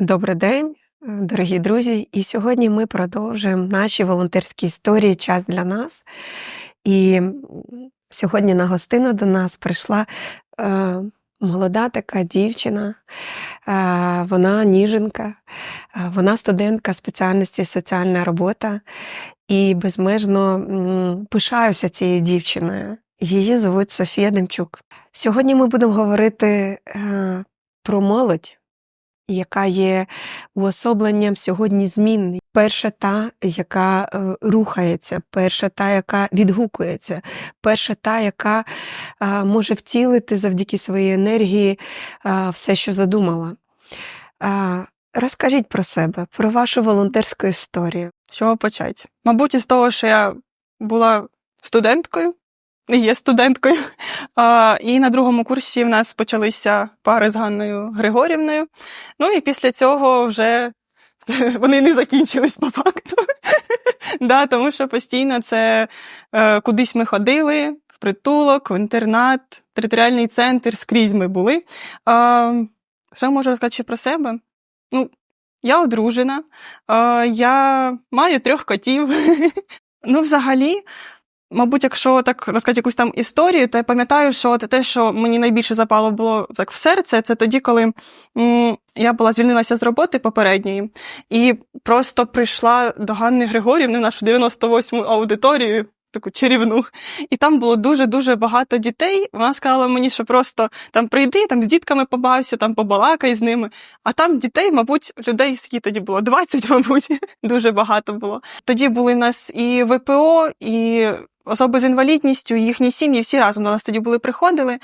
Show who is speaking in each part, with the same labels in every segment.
Speaker 1: Добрий день, дорогі друзі. І сьогодні ми продовжуємо наші волонтерські історії Час для нас. І сьогодні на гостину до нас прийшла е, молода така дівчина, е, вона ніженка, е, вона студентка спеціальності соціальна робота і безмежно м, пишаюся цією дівчиною. Її звуть Софія Демчук. Сьогодні ми будемо говорити е, про молодь яка є уособленням сьогодні змін. Перша та, яка е, рухається, перша та, яка відгукується, перша та, яка е, може втілити завдяки своїй енергії е, все, що задумала. Розкажіть про себе, про вашу волонтерську історію.
Speaker 2: З чого почати? Мабуть, із того, що я була студенткою, є студенткою. І на другому курсі в нас почалися пари з Ганною Григорівною. Ну і після цього вже вони не закінчились по факту. да, тому що постійно це е, кудись ми ходили, в притулок, в інтернат, територіальний центр, скрізь ми були. А, що можу розказати про себе? Ну, я одружена, я маю трьох котів. ну, взагалі, мабуть, якщо так розказати якусь там історію, то я пам'ятаю, що те, що мені найбільше запало було так в серце, це тоді, коли я була звільнилася з роботи попередньої, і просто прийшла до Ганни Григорівни нашу 98-му аудиторію. Таку чарівну, і там було дуже-дуже багато дітей. Вона сказала мені, що просто там прийди, там з дітками побався, там побалакай з ними. А там дітей, мабуть, людей скільки тоді було 20, мабуть, дуже багато було. Тоді були в нас і ВПО, і особи з інвалідністю, і їхні сім'ї, всі разом до нас тоді були приходили.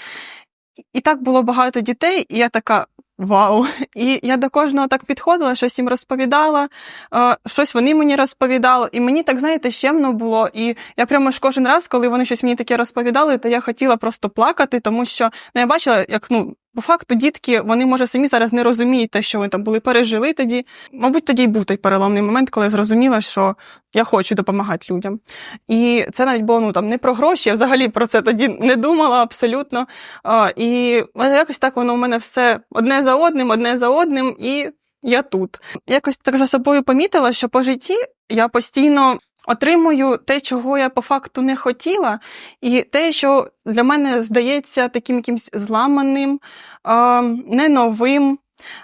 Speaker 2: І так було багато дітей, і я така. Вау! І я до кожного так підходила, щось їм розповідала, е, щось вони мені розповідали. І мені так, знаєте, щемно було. І я прямо ж кожен раз, коли вони щось мені таке розповідали, то я хотіла просто плакати, тому що ну, я бачила, як ну. По факту, дітки, вони, може, самі зараз не розуміють те, що вони там були, пережили тоді. Мабуть, тоді й був той переломний момент, коли я зрозуміла, що я хочу допомагати людям. І це навіть було ну, там, не про гроші, я взагалі про це тоді не думала абсолютно. А, і якось так воно у мене все одне за одним, одне за одним, і я тут. Якось так за собою помітила, що по житті я постійно отримую те, чого я по факту не хотіла, і те, що для мене здається таким якимсь зламаним, а, не новим.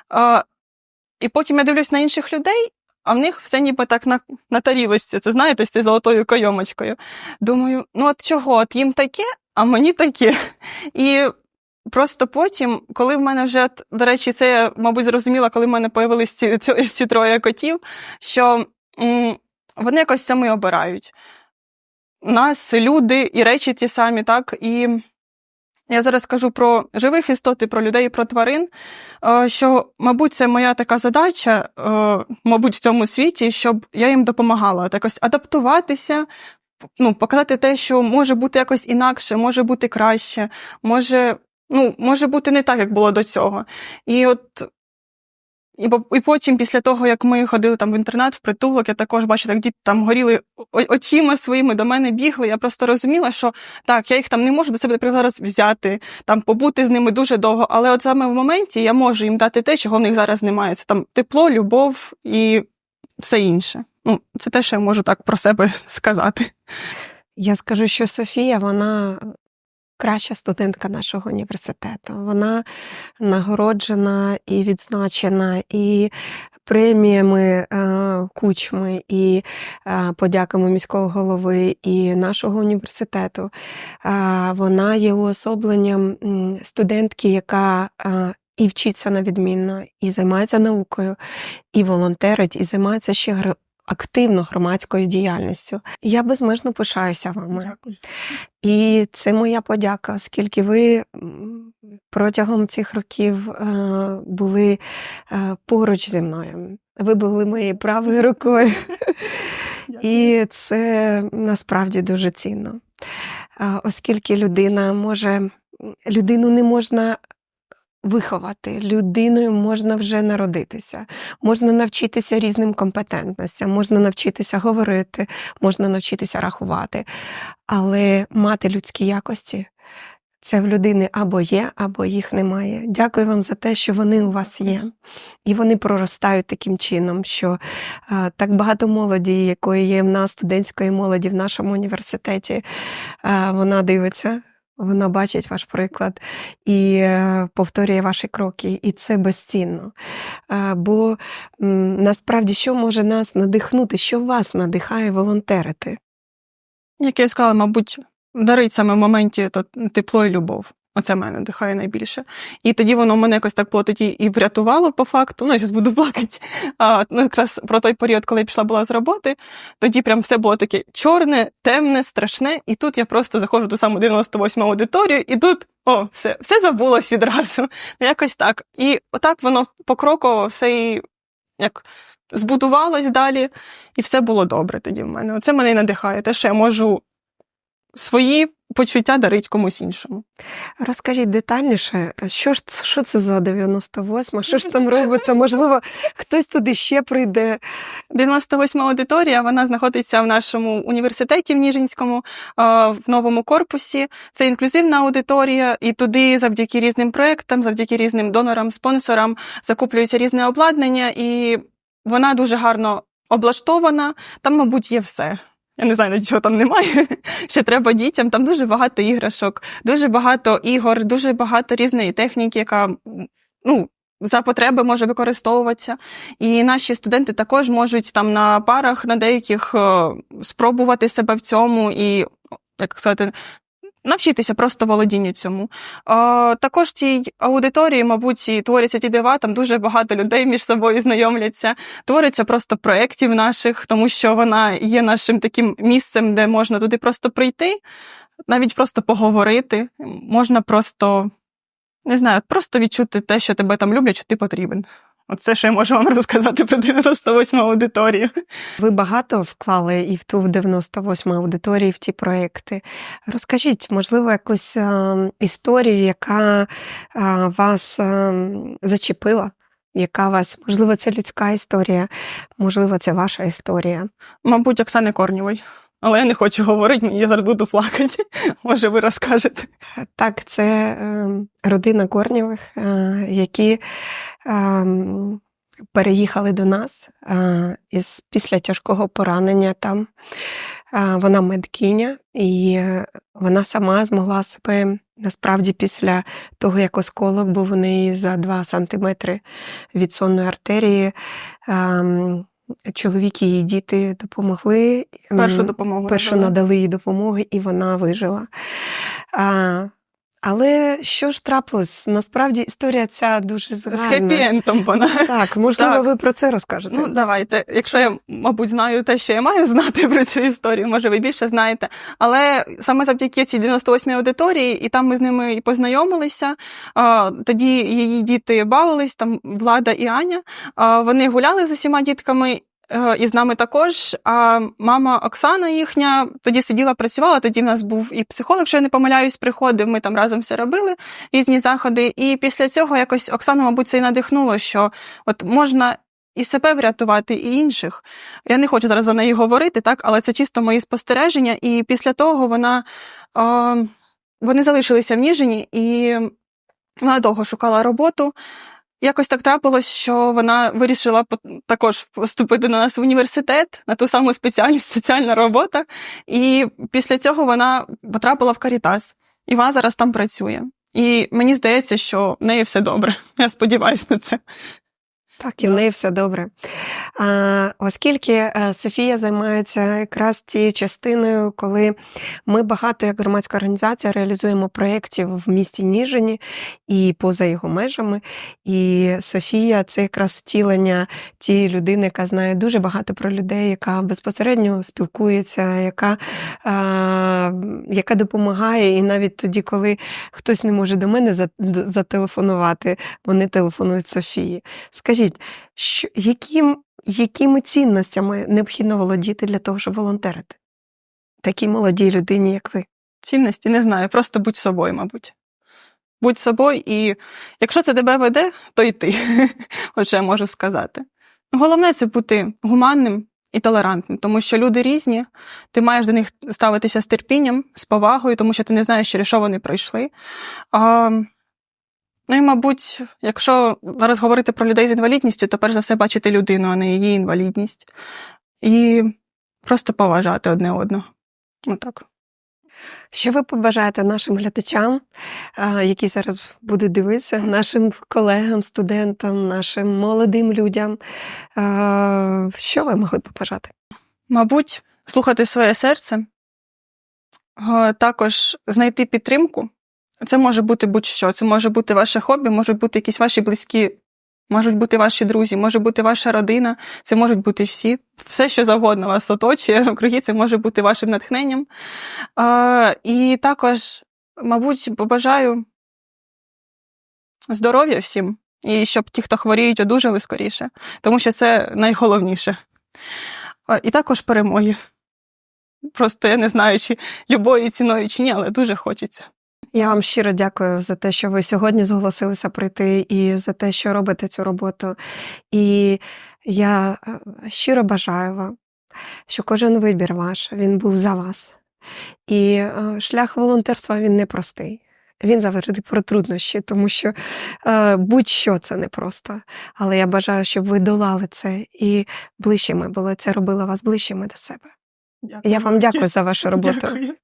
Speaker 2: А, і потім я дивлюсь на інших людей, а в них все ніби так на, на тарілочці, це знаєте, з цією золотою кайомочкою. Думаю, ну от чого? От їм таке, а мені таке. І просто потім, коли в мене вже, до речі, це я, мабуть, зрозуміла, коли в мене появились ці, ці, ці троє котів, що вони якось самі обирають. Нас, люди і речі ті самі, так, і я зараз кажу про живих істот, про людей, і про тварин, е, що, мабуть, це моя така задача, е, мабуть, в цьому світі, щоб я їм допомагала якось адаптуватися, ну, показати те, що може бути якось інакше, може бути краще, може, ну, може бути не так, як було до цього. І от і, і потім, після того, як ми ходили там в інтернат, в притулок, я також бачила, як діти там горіли очима своїми до мене бігли. Я просто розуміла, що так, я їх там не можу до себе наприклад, зараз взяти, там побути з ними дуже довго, але от саме в моменті я можу їм дати те, чого в них зараз немає. Це там тепло, любов і все інше. Ну, це те, що я можу так про себе сказати.
Speaker 1: Я скажу, що Софія, вона краща студентка нашого університету. Вона нагороджена і відзначена і преміями е, кучми, і е, подяками міського голови і нашого університету. Е, Вона є уособленням студентки, яка і вчиться на відмінно, і займається наукою, і волонтерить, і займається ще активно громадською діяльністю. Я безмежно пишаюся вами.
Speaker 2: Дякую.
Speaker 1: І це моя подяка, оскільки ви протягом цих років е, були е, поруч зі мною. Ви були моєю правою рукою. І це насправді дуже цінно. Оскільки людина може, людину не можна виховати, людиною можна вже народитися, можна навчитися різним компетентностям, можна навчитися говорити, можна навчитися рахувати. Але мати людські якості Це в людини або є, або їх немає. Дякую вам за те, що вони у вас є. І вони проростають таким чином, що а, так багато молоді, якої є в нас, студентської молоді в нашому університеті, а, вона дивиться. Вона бачить ваш приклад і е, повторює ваші кроки, і це безцінно. Е, Бо насправді що може нас надихнути, що вас надихає волонтерити?
Speaker 2: Як я сказала, мабуть, дарить саме в моменті тепло і любов. Оце мене надихає найбільше. І тоді воно мене якось так було і врятувало по факту. Ну, я зараз буду плакати. А, ну, якраз про той період, коли я пішла була з роботи, тоді прям все було таке чорне, темне, страшне. І тут я просто заходжу до саму 98 аудиторію, і тут о, все, все забулось відразу. Ну, якось так. І отак воно покроково все і як збудувалось далі, і все було добре тоді в мене. Оце мене і надихає, те, що я можу свої почуття дарити комусь іншому.
Speaker 1: Розкажіть детальніше, що ж що це за 98, що ж там робиться? Можливо, хтось туди ще прийде.
Speaker 2: 98 аудиторія, вона знаходиться в нашому університеті в Ніжинському, е, в новому корпусі. Це інклюзивна аудиторія, і туди завдяки різним проектам, завдяки різним донорам, спонсорам закуплюється різне обладнання, і вона дуже гарно облаштована. Там, мабуть, є все. Я не знаю, нічого там немає. Ще треба дітям. Там дуже багато іграшок, дуже багато ігор, дуже багато різної техніки, яка ну, за потреби може використовуватися. І наші студенти також можуть там на парах на деяких е, спробувати себе в цьому і, як сказати, навчитися просто володінню цьому. А, також цій аудиторії, мабуть, і творяться ті дива, там дуже багато людей між собою знайомляться. Твориться просто проєктів наших, тому що вона є нашим таким місцем, де можна туди просто прийти, навіть просто поговорити. Можна просто, не знаю, просто відчути те, що тебе там люблять, що ти потрібен. Оце що я можу вам розказати про 98 аудиторію.
Speaker 1: Ви багато вклали і в ту 98 аудиторії, в ті проекти. Розкажіть, можливо, якусь е, історію, яка е, вас е, зачепила, яка вас, можливо, це людська історія, можливо, це ваша історія.
Speaker 2: Мабуть, Оксани Корнєвої. Але я не хочу говорити, я зараз буду плакати. Може, ви розкажете.
Speaker 1: Так, це е, родина Корнєвих, е, які е, переїхали до нас е, із, після тяжкого поранення там. Е, вона медкиня, і вона сама змогла себе насправді після того, як осколок був у неї за 2 сантиметри від сонної артерії. Е, Чоловік і її діти допомогли.
Speaker 2: Першу допомогу.
Speaker 1: першу
Speaker 2: надали.
Speaker 1: надали їй допомоги, і вона вижила. А, але що ж трапилось? Насправді історія ця дуже
Speaker 2: З
Speaker 1: згарна.
Speaker 2: хеппі-ендом вона.
Speaker 1: Так, можливо,
Speaker 2: Так.
Speaker 1: ви про це розкажете.
Speaker 2: Ну, давайте. Якщо я, мабуть, знаю те, що я маю знати про цю історію, може, ви більше знаєте. Але саме завдяки цій 98-й аудиторії, і там ми з ними і познайомилися. Тоді її діти бавились, там Влада і Аня. Вони гуляли з усіма дітками. Е, І з нами також. А мама Оксана їхня тоді сиділа, працювала. Тоді в нас був і психолог, що я не помиляюсь, приходив. Ми там разом все робили, різні заходи. І після цього якось Оксана, мабуть, це і надихнуло, що от можна і себе врятувати, і інших. Я не хочу зараз за неї говорити, так, але це чисто мої спостереження. І після того вона е, вони залишилися в Ніжині, і вона довго шукала роботу. Якось так трапилось, що вона вирішила також поступити на нас в університет на ту саму спеціальність соціальна робота. І після цього вона потрапила в Карітас. І вона зараз там працює. І мені здається, що в неї все добре. Я сподіваюся на це.
Speaker 1: Так, і в неї все добре. А, оскільки е, Софія займається якраз тією частиною, коли ми багато як громадська організація реалізуємо проєктів в місті Ніжині і поза його межами. І Софія це якраз втілення тієї людини, яка знає дуже багато про людей, яка безпосередньо спілкується, яка, а, яка допомагає. І навіть тоді, коли хтось не може до мене зателефонувати, вони телефонують Софії. Скажіть, що, яким, якими цінностями необхідно володіти для того, щоб волонтерити? Такій молодій людині, як ви.
Speaker 2: Цінності не знаю, просто будь собою, мабуть. Будь собою, і якщо це тебе веде, то й ти. Що я можу сказати. Головне це бути гуманним і толерантним, тому що люди різні, ти маєш до них ставитися з терпінням, з повагою, тому що ти не знаєш, через що вони пройшли. А, ну і, мабуть, якщо зараз говорити про людей з інвалідністю, то перш за все бачити людину, а не її інвалідність. І просто поважати одне одного. Отак.
Speaker 1: Що ви побажаєте нашим глядачам, які зараз будуть дивитися, нашим колегам, студентам, нашим молодим людям? Що ви могли побажати?
Speaker 2: Мабуть, слухати своє серце, також знайти підтримку. Це може бути будь-що. Це може бути ваше хобі, можуть бути якісь ваші близькі, можуть бути ваші друзі, може бути ваша родина, це можуть бути всі. Все, що завгодно вас оточує округи, це може бути вашим натхненням. Е, І також, мабуть, побажаю здоров'я всім, і щоб ті, хто хворіють, одужали скоріше, тому що це найголовніше. Е, І також перемоги. Просто я не знаю, чи любою ціною чи ні, але дуже хочеться.
Speaker 1: Я вам щиро дякую за те, що ви сьогодні зголосилися прийти, і за те, що робите цю роботу. І я е, щиро бажаю вам, що кожен вибір ваш він був за вас. І е, шлях волонтерства він непростий. Він завжди про труднощі, тому що е, будь-що це непросто. Але я бажаю, щоб ви долали це і ближчими були. Це робило вас ближчими до себе.
Speaker 2: Дякую.
Speaker 1: Я вам дякую за вашу роботу.
Speaker 2: Дякую.